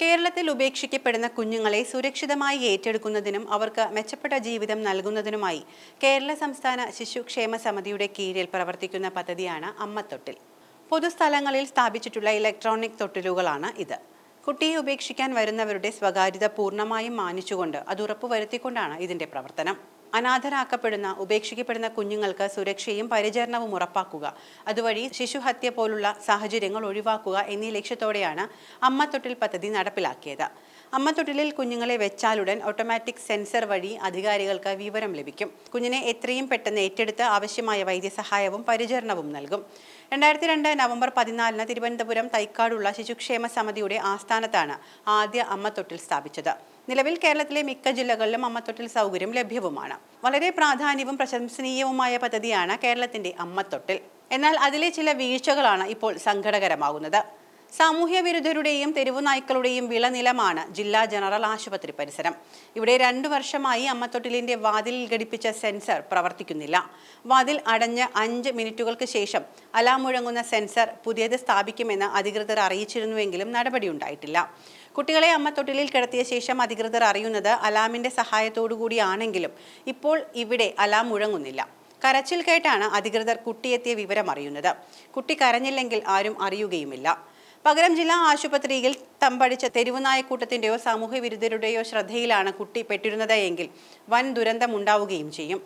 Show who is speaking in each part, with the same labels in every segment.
Speaker 1: കേരളത്തിൽ ഉപേക്ഷിക്കപ്പെടുന്ന കുഞ്ഞുങ്ങളെ സുരക്ഷിതമായി ഏറ്റെടുക്കുന്നതിനും അവർക്ക് മെച്ചപ്പെട്ട ജീവിതം നൽകുന്നതിനുമായി കേരള സംസ്ഥാന ശിശുക്ഷേമ സമിതിയുടെ കീഴിൽ പ്രവർത്തിക്കുന്ന പദ്ധതിയാണ് അമ്മത്തൊട്ടിൽ. പൊതുസ്ഥലങ്ങളിൽ സ്ഥാപിച്ചിട്ടുള്ള ഇലക്ട്രോണിക് തൊട്ടിലുകളാണ് ഇത്. കുട്ടിയെ ഉപേക്ഷിക്കാൻ വരുന്നവരുടെ സ്വകാര്യത പൂർണമായും മാനിച്ചുകൊണ്ട് അത് ഉറപ്പുവരുത്തിക്കൊണ്ടാണ് ഇതിന്റെ പ്രവർത്തനം. അനാഥരാക്കപ്പെടുന്ന ഉപേക്ഷിക്കപ്പെടുന്ന കുഞ്ഞുങ്ങൾക്ക് സുരക്ഷയും പരിചരണവും ഉറപ്പാക്കുക. അതുവഴി ശിശുഹത്യ പോലുള്ള സാഹചര്യങ്ങൾ ഒഴിവാക്കുക എന്നീ ലക്ഷ്യത്തോടെയാണ് അമ്മത്തൊട്ടിൽ പദ്ധതി നടപ്പിലാക്കിയത്. അമ്മത്തൊട്ടിലിൽ കുഞ്ഞുങ്ങളെ വെച്ചാലുടൻ ഓട്ടോമാറ്റിക് സെൻസർ വഴി അധികാരികൾക്ക് വിവരം ലഭിക്കും. കുഞ്ഞിനെ എത്രയും പെട്ടെന്ന് ഏറ്റെടുത്ത് ആവശ്യമായ വൈദ്യസഹായവും പരിചരണവും നൽകും. രണ്ടായിരത്തി രണ്ട് നവംബർ പതിനാലിന് തിരുവനന്തപുരം തൈക്കാടുള്ള ശിശുക്ഷേമ സമിതിയുടെ ആസ്ഥാനത്താണ് ആദ്യ അമ്മത്തൊട്ടിൽ സ്ഥാപിച്ചത്. നിലവിൽ കേരളത്തിലെ മിക്ക ജില്ലകളിലും അമ്മത്തൊട്ടിൽ സൗകര്യം ലഭ്യവുമാണ്. വളരെ പ്രാധാന്യവും പ്രശംസനീയവുമായ പദ്ധതിയാണ് കേരളത്തിന്റെ അമ്മത്തൊട്ടിൽ. എന്നാൽ അതിലെ ചില വീഴ്ചകളാണ് ഇപ്പോൾ സങ്കടകരമാകുന്നത്. സാമൂഹ്യ വിരുദ്ധരുടെയും തെരുവു നായ്ക്കളുടെയും വിളനിലമാണ് ജില്ലാ ജനറൽ ആശുപത്രി പരിസരം. ഇവിടെ രണ്ടു വർഷമായി അമ്മത്തൊട്ടിലിന്റെ വാതിലിൽ ഘടിപ്പിച്ച സെൻസർ പ്രവർത്തിക്കുന്നില്ല. വാതിൽ അടഞ്ഞ് അഞ്ച് മിനിറ്റുകൾക്ക് ശേഷം അലാം മുഴങ്ങുന്ന സെൻസർ പുതിയത് സ്ഥാപിക്കുമെന്ന് അധികൃതർ അറിയിച്ചിരുന്നുവെങ്കിലും നടപടിയുണ്ടായിട്ടില്ല. കുട്ടികളെ അമ്മത്തൊട്ടിലിൽ കിടത്തിയ ശേഷം അധികൃതർ അറിയുന്നത് അലാമിന്റെ സഹായത്തോടു കൂടിയാണെങ്കിലും ഇപ്പോൾ ഇവിടെ അലാം മുഴങ്ങുന്നില്ല. കരച്ചിൽ കേട്ടാണ് അധികൃതർ കുട്ടിയെത്തിയ വിവരം അറിയുന്നത്. കുട്ടി കരഞ്ഞില്ലെങ്കിൽ ആരും അറിയുകയുമില്ല. പകരം ജില്ലാ ആശുപത്രിയിൽ തമ്പടിച്ച തെരുവുനായക്കൂട്ടത്തിന്റെയോ സാമൂഹ്യ വിരുദ്ധരുടെയോ ശ്രദ്ധയിലാണ് കുട്ടി പെട്ടിരുന്നത് എങ്കിൽ വൻ ദുരന്തമുണ്ടാവുകയും ചെയ്യും.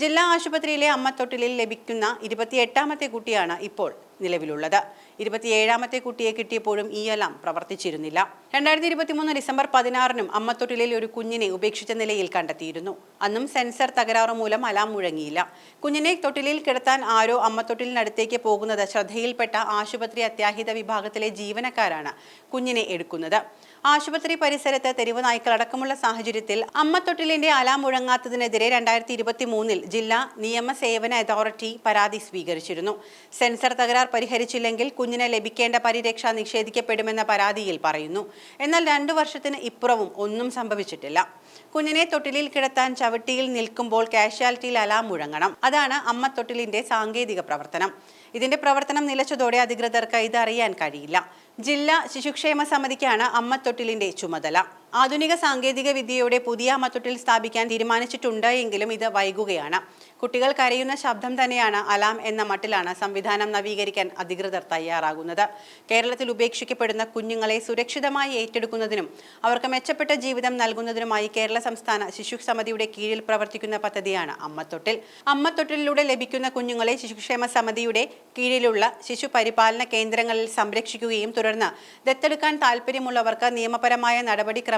Speaker 1: ജില്ലാ ആശുപത്രിയിലെ അമ്മത്തൊട്ടിലിൽ ലഭിക്കുന്ന ഇരുപത്തിയെട്ടാമത്തെ കുട്ടിയാണ് ഇപ്പോൾ നിലവിലുള്ളത്. ഇരുപത്തിയേഴാമത്തെ കുട്ടിയെ കിട്ടിയപ്പോഴും ഈ അലാം പ്രവർത്തിച്ചിരുന്നില്ല. രണ്ടായിരത്തി ഇരുപത്തിമൂന്ന് ഡിസംബർ പതിനാറിനും അമ്മത്തൊട്ടിലിൽ ഒരു കുഞ്ഞിനെ ഉപേക്ഷിച്ച നിലയിൽ കണ്ടെത്തിയിരുന്നു. അന്നും സെൻസർ തകരാറ് മൂലം അലാം മുഴങ്ങിയില്ല. കുഞ്ഞിനെ തൊട്ടിലിൽ കിടത്താൻ ആരോ അമ്മത്തൊട്ടിലിനടുത്തേക്ക് പോകുന്നത് ശ്രദ്ധയിൽപ്പെട്ട ആശുപത്രി അത്യാഹിത വിഭാഗത്തിലെ ജീവനക്കാരാണ് കുഞ്ഞിനെ എടുക്കുന്നത്. ആശുപത്രി പരിസരത്ത് തെരുവ് നായ്ക്കളടക്കമുള്ള സാഹചര്യത്തിൽ അമ്മത്തൊട്ടിലിന്റെ അലാം മുഴങ്ങാത്തതിനെതിരെ രണ്ടായിരത്തി ഇരുപത്തി മൂന്നിൽ ജില്ലാ നിയമസേവന അതോറിറ്റി പരാതി സ്വീകരിച്ചിരുന്നു. സെൻസർ തകരാർ പരിഹരിച്ചില്ലെങ്കിൽ കുഞ്ഞിന് ലഭിക്കേണ്ട പരിരക്ഷ നിഷേധിക്കപ്പെടുമെന്ന പരാതിയിൽ പറയുന്നു. എന്നാൽ രണ്ടു വർഷത്തിന് ഇപ്പുറവും ഒന്നും സംഭവിച്ചിട്ടില്ല. കുഞ്ഞിനെ തൊട്ടിലിൽ കിടത്താൻ ചവിട്ടിയിൽ നിൽക്കുമ്പോൾ കാഷ്വാലിറ്റിയിൽ അലാം മുഴങ്ങണം. അതാണ് അമ്മ തൊട്ടിലിന്റെ സാങ്കേതിക പ്രവർത്തനം. ഇതിന്റെ പ്രവർത്തനം നിലച്ചതോടെ അധികൃതർക്ക് ഇതറിയാൻ കഴിയില്ല. ജില്ലാ ശിശുക്ഷേമ സമിതിക്കാണ് അമ്മത്തൊട്ടിലിന്റെ ചുമതല. ആധുനിക സാങ്കേതിക വിദ്യയുടെ പുതിയ മത്തൊട്ടിൽ സ്ഥാപിക്കാൻ തീരുമാനിച്ചിട്ടുണ്ട് എങ്കിലും ഇത് വൈകുകയാണ്. കുട്ടികൾ കരയുന്ന ശബ്ദം തന്നെയാണ് അലാം എന്ന മട്ടിലാണ് സംവിധാനം നവീകരിക്കാൻ അധികൃതർ തയ്യാറാകുന്നത്. കേരളത്തിൽ ഉപേക്ഷിക്കപ്പെടുന്ന കുഞ്ഞുങ്ങളെ സുരക്ഷിതമായി ഏറ്റെടുക്കുന്നതിനും അവർക്ക് മെച്ചപ്പെട്ട ജീവിതം നൽകുന്നതിനുമായി കേരള സംസ്ഥാന ശിശു സമിതിയുടെ കീഴിൽ പ്രവർത്തിക്കുന്ന പദ്ധതിയാണ് അമ്മത്തൊട്ടിൽ. അമ്മത്തൊട്ടിലൂടെ ലഭിക്കുന്ന കുഞ്ഞുങ്ങളെ ശിശുക്ഷേമ സമിതിയുടെ കീഴിലുള്ള ശിശു പരിപാലന കേന്ദ്രങ്ങളിൽ സംരക്ഷിക്കുകയും തുടർന്ന് ദത്തെടുക്കാൻ താല്പര്യമുള്ളവർക്ക് നിയമപരമായ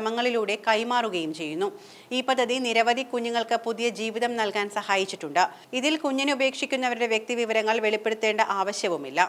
Speaker 1: നടപടിക്രമങ്ങളിലൂടെ കൈമാറുകയും ചെയ്യുന്നു. ഈ പദ്ധതി നിരവധി കുഞ്ഞുങ്ങൾക്ക് പുതിയ ജീവിതം നൽകാൻ സഹായിച്ചിട്ടുണ്ട്. ഇതിൽ കുഞ്ഞിനെ ഉപേക്ഷിക്കുന്നവരുടെ വ്യക്തിവിവരങ്ങൾ വെളിപ്പെടുത്തേണ്ട ആവശ്യവുമില്ല.